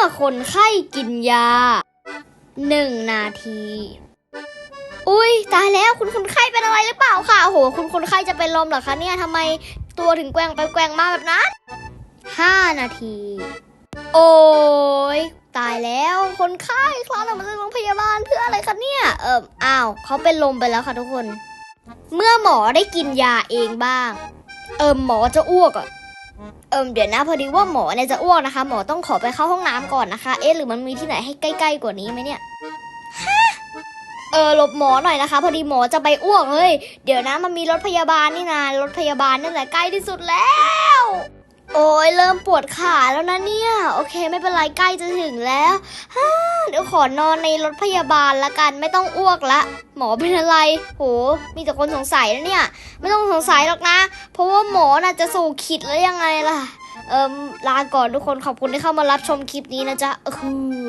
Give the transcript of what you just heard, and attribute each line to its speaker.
Speaker 1: อคนไข้กินยาหนึ่งนาที อุ้ยตายแล้วคุณคนไข้เป็นอะไรหรือเปล่าค่ะโอ้โห คุณคนไข้จะเป็นลมเหรอคะเนี่ยทำไมตัวถึงแกว่งไปแกว่งมาแบบนั้นห้านาที โอ้ยตายแล้วคนไข้คลานออกมาจากโรงพยาบาลเพื่ออะไรคะเนี่ยเอิมอ้าวเขาเป็นลมไปแล้วค่ะทุกคน เมื่อหมอได้กินยาเองบ้าง เอิมหมอจะอ้วกอะ เอิมเดี๋ยวนะพอดีว่าหมอเนี่ยจะอ้วกนะคะ หมอต้องขอไปเข้าห้องน้ำก่อนนะคะ เอ๊ะหรือมันมีที่ไหนให้ใกล้ๆกว่านี้ไหมเนี่ยฮะเออหลบหมอหน่อยนะคะ พอดีหมอจะไปอ้วกเฮ้ยเดี๋ยวนะมันมีรถพยาบาลนี่นารถพยาบาลนั่นแหละใกล้ที่สุดแล้ว โอ้ยเริ่มปวดขาแล้วนะเนี่ย โอเคไม่เป็นไรใกล้จะถึงแล้วฮ่า เดี๋ยวขอนอนในรถพยาบาลละกันไม่ต้องอ้วกละ หมอเป็นอะไร โห มีแต่คนสงสัยแล้วเนี่ย ไม่ต้องสงสัยหรอกนะ เพราะว่าหมอน่ะจะสู่ขิดแล้วยังไงล่ะ เอิมลาก่อนทุกคนขอบคุณที่เข้ามารับชมคลิปนี้นะจ๊ะคือ